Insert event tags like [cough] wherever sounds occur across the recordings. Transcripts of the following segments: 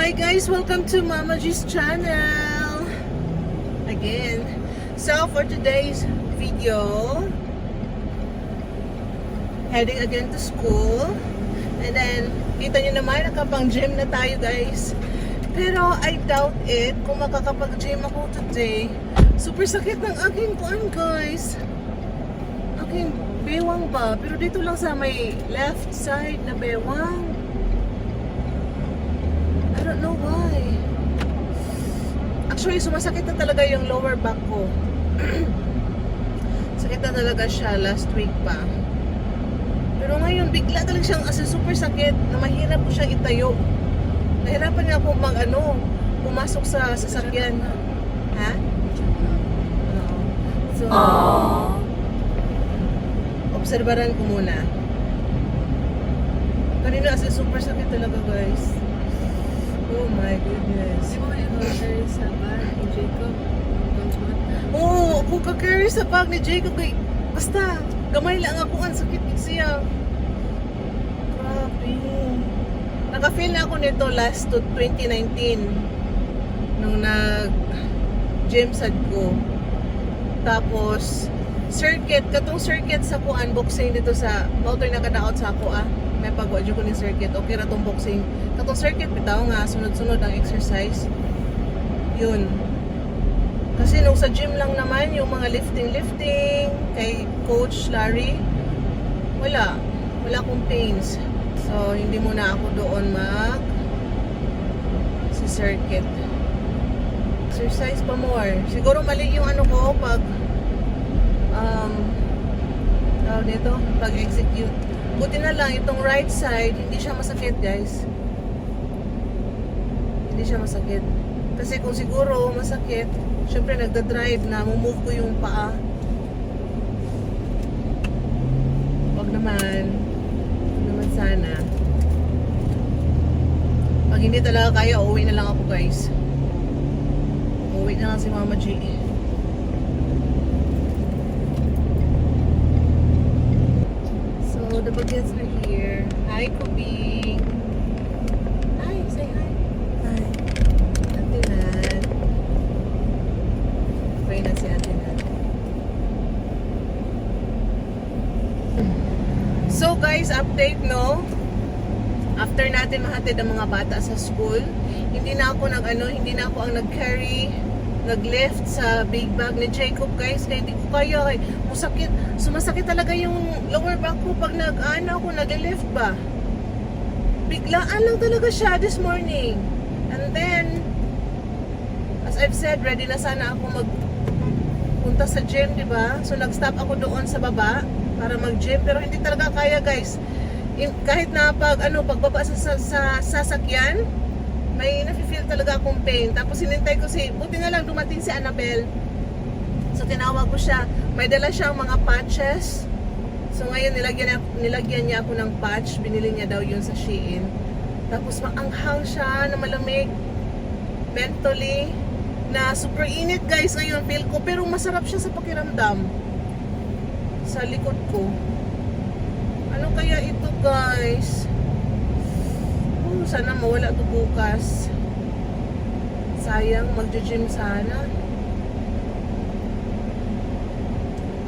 Hi guys, welcome to Mama G's channel. Again. So for today's video, heading again to school. And then, kita nyo naman, nakapang gym na tayo guys. Pero I doubt it kung makakapag-gym ako today. Super sakit ng aking kuan guys. Aking bewang ba? Pero dito lang sa may left side na bewang. I don't know why. Actually, sumasakit na talaga yung lower back ko. [clears throat] Sakit na talaga siya last week pa. Pero ngayon, bigla talaga siyang as super sakit na mahirap ko siyang itayo. Nahirapan nga ako mag ano, pumasok sa sasakyan. Ha? Oo. So, obserbaran ko muna. Kanina as super sakit talaga guys. Oh my goodness. In-order sa bar ni Jacob? Oo, oh, kung ka-carry sa bag ni Jacob, kay, basta, gamay lang ako, ang sakit din siya. Grabe. Naka-feel na ako nito last to 2019 nung nag gym sad ko. Tapos, circuit, katong circuit sa ko unboxing dito sa motor na kadaot sa ako ah. May pagwadyo ko ni circuit. Okay ra tong boxing. Katong circuit bitaw nga sunod-sunod ang exercise. Yun. Kasi nung sa gym lang naman, yung mga lifting-lifting kay Coach Larry, wala. Wala akong pains. So, hindi muna ako doon mag sa circuit. Exercise pa more. Siguro mali yung ano ko pag um, tawag nito, pag-execute. Buti na lang, itong right side, hindi siya masakit, guys. Hindi siya masakit. Kasi kung siguro masakit, syempre nagda-drive na, move ko yung paa. Wag naman. Wag naman sana. Pag hindi talaga kaya, uuwi na lang ako guys. Uuwi na lang si Mama G. So, the bagets are here. Hi, Kubing. Hi, say hi. Hi. Ate Nat. Okay na si Ate Nat. So guys, update no. After natin mahatid ang mga bata sa school, hindi na ako nag ano, hindi na ako ang nag-carry, nag-lift sa big bag ni Jacob guys. Kaya hindi ko kaya kay masakit, sumasakit talaga yung lower back ko pag nag ano ako nag-lift ba. Biglaan lang talaga siya this morning. And then as I've said, ready na sana ako mag punta sa gym, di ba? So nag-stop ako doon sa baba para mag-gym pero hindi talaga kaya, guys. Kahit na pag ano pagbaba sa, sa, sa sasakyan, may nafe-feel talaga akong pain. Tapos hinintay ko si buti na lang dumating si Annabelle. So tinawag ko siya. May dala siyang mga patches. So ngayon nilagyan niya, nilagyan niya ako ng patch. Binili niya daw yun sa Shein. Tapos maanghang siya na malamig. Mentally na super init guys ngayon feel ko pero masarap siya sa pakiramdam sa likod ko ano kaya ito guys sana mawala to bukas sayang magja-gym sana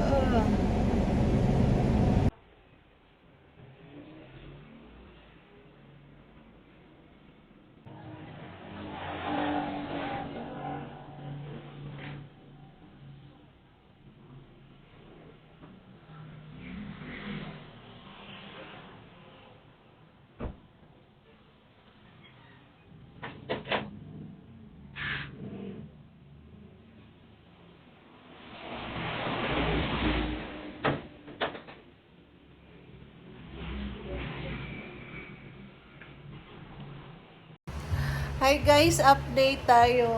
Ah. Hi guys, update tayo.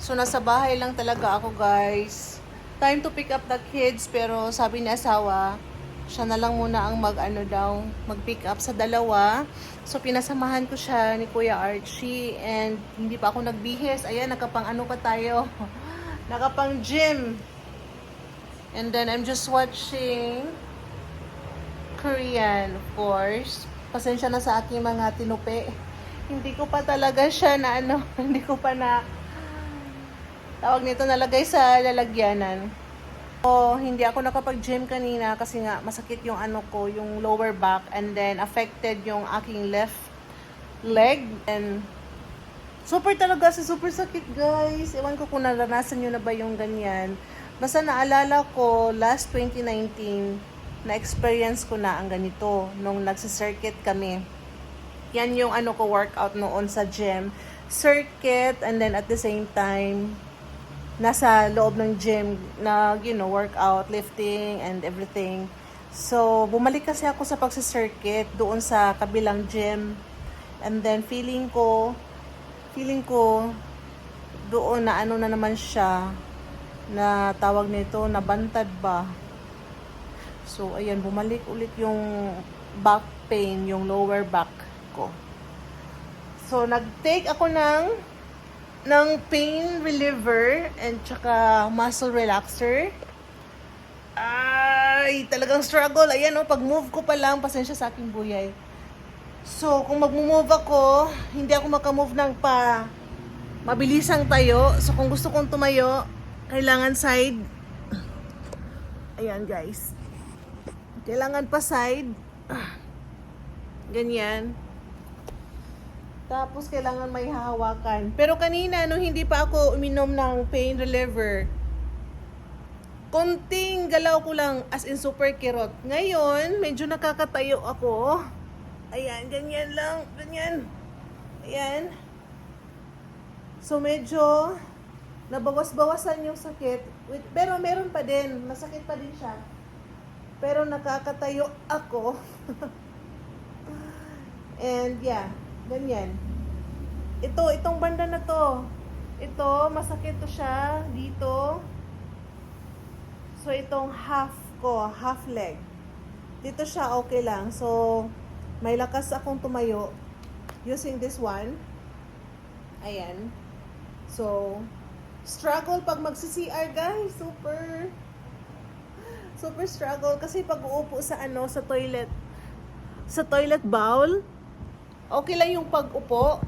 So nasa bahay lang talaga ako guys. Time to pick up the kids pero sabi ni asawa, siya na lang muna ang mag ano daw, mag pick up sa dalawa. So pinasamahan ko siya ni Kuya Archie and hindi pa ako nagbihis. Ayan, nakapang ano pa tayo. [laughs] nakapang gym. And then I'm just watching Korean, of course. Pasensya na sa aking mga tinupi. Hindi ko pa talaga siya na ano, [laughs] hindi ko pa na tawag nito nalagay sa lalagyanan. O, hindi ako nakapag-gym kanina kasi nga masakit yung ano ko, yung lower back and then affected yung aking left leg and super talaga si super sakit guys. Ewan ko kung naranasan nyo na ba yung ganyan. Basta naalala ko last 2019 na experience ko na ang ganito nung nagsa-circuit kami. Yan yung ano ko workout noon sa gym. Circuit and then at the same time nasa loob ng gym na, you know, workout, lifting, and everything. So, bumalik kasi ako sa pagsa-circuit doon sa kabilang gym. And then, feeling ko, feeling ko, doon na ano na naman siya, na tawag nito, nabantad ba. So, ayan, bumalik ulit yung back pain, yung lower back ko. So, nag-take ako ng ng pain reliever and tsaka muscle relaxer. Ay, talagang struggle. Ayan oh, pag move ko pa lang, pasensya sa aking buyay. So, kung mag-move ako, hindi ako makamove ng pa mabilisang tayo. So, kung gusto kong tumayo, kailangan side. Ayan, guys. Kailangan pa side. Ganyan. Tapos kailangan may hahawakan. Pero kanina, nung hindi pa ako uminom ng pain reliever, konting galaw ko lang as in super kirot. Ngayon, medyo nakakatayo ako. Ayan, ganyan lang. Ganyan. Ayan. So medyo nabawas-bawasan yung sakit. Wait, pero meron pa din. Masakit pa din siya. Pero nakakatayo ako. [laughs] And yeah, ganyan. Ito, itong banda na to. Ito, masakit to siya dito. So, itong half ko, half leg. Dito siya okay lang. So, may lakas akong tumayo using this one. Ayan. So, struggle pag magsi-CR guys. Super. Super struggle. Kasi pag uupo sa ano, sa toilet, sa toilet bowl, okay lang yung pag-upo.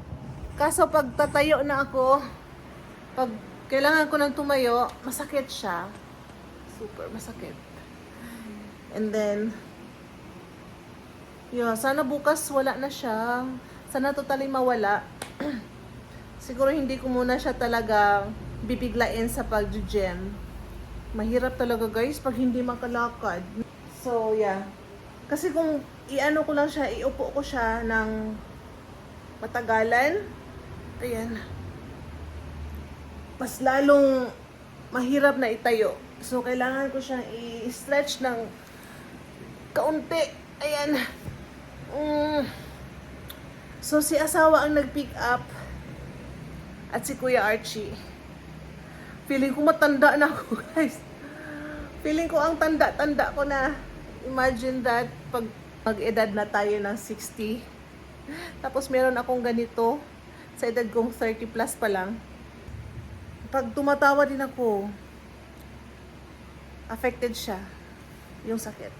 Kaso pag tatayo na ako, pag kailangan ko nang tumayo, masakit siya. Super masakit. And then, yun, sana bukas wala na siya. Sana totally mawala. [clears throat] Siguro hindi ko muna siya talaga bibiglain sa pag-gym. Mahirap talaga guys pag hindi makalakad. So, yeah. Kasi kung iano ko lang siya, iupo ko siya ng matagalan, ayan, mas lalong mahirap na itayo. So, kailangan ko siyang i-stretch ng kaunti. Ayan. Mm. So, si asawa ang nag-pick up at si Kuya Archie. Feeling ko matanda na ako, [laughs] guys. Feeling ko ang tanda-tanda ko na. Imagine that pag mag-edad na tayo ng 60. Tapos meron akong ganito sa edad kong 30 plus pa lang. Pag tumatawa din ako, affected siya yung sakit.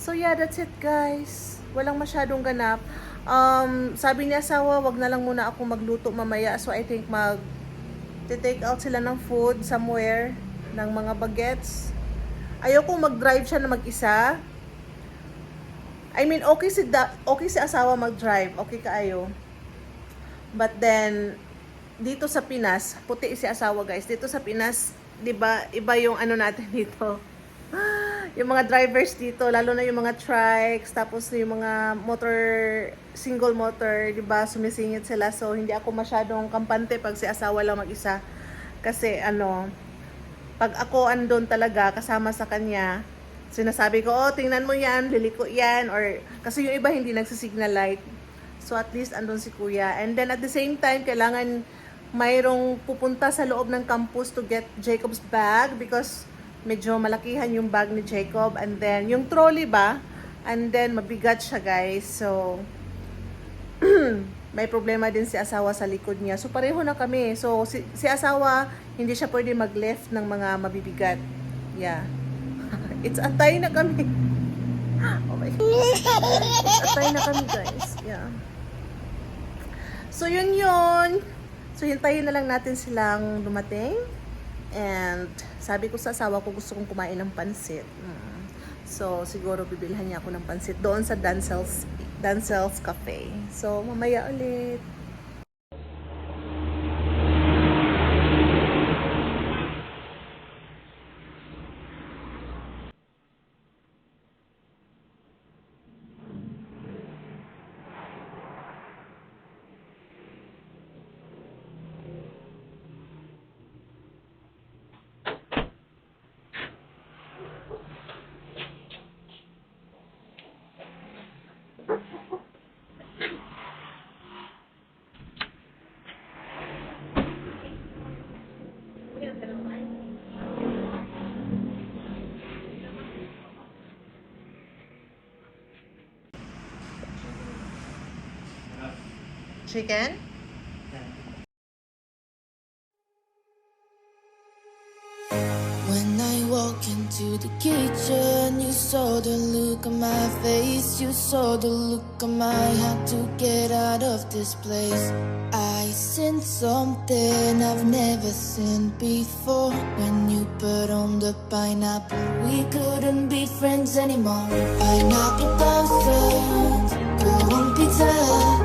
So yeah, that's it guys. Walang masyadong ganap. Um, sabi ni asawa, wag na lang muna ako magluto mamaya. So I think mag take out sila ng food somewhere ng mga bagets. Ayoko mag-drive siya na mag-isa. I mean, okay si da- okay si asawa mag-drive, okay kaayo. But then dito sa Pinas, puti si asawa guys. Dito sa Pinas, 'di ba, iba yung ano natin [laughs] dito. Yung mga drivers dito, lalo na yung mga trikes, tapos yung mga motor single motor, 'di ba, sumisingit sila. So hindi ako masyadong kampante pag si asawa lang mag-isa. Kasi ano, pag ako andon talaga kasama sa kanya, sinasabi ko, oh, tingnan mo yan, liliko yan, or, kasi yung iba hindi nagsisignal light. So, at least andun si kuya. And then, at the same time, kailangan mayroong pupunta sa loob ng campus to get Jacob's bag because medyo malakihan yung bag ni Jacob. And then, yung trolley ba? And then, mabigat siya, guys. So, [clears throat] may problema din si asawa sa likod niya. So, pareho na kami. So, si, si asawa, hindi siya pwede mag-lift ng mga mabibigat. Yeah. It's atay na kami. Oh my God. Atay na kami, guys. Yeah. So, yun yun. So, hintayin na lang natin silang dumating. And, sabi ko sa asawa ko, gusto kong kumain ng pansit. Mm. So, siguro bibilhan niya ako ng pansit doon sa Dancel's, Dancel's Cafe. So, mamaya ulit. Chicken? When I walk into the kitchen, you saw the look on my face. You saw the look on my had to get out of this place. I seen something I've never seen before. When you put on the pineapple, we couldn't be friends anymore. Pineapple dancer,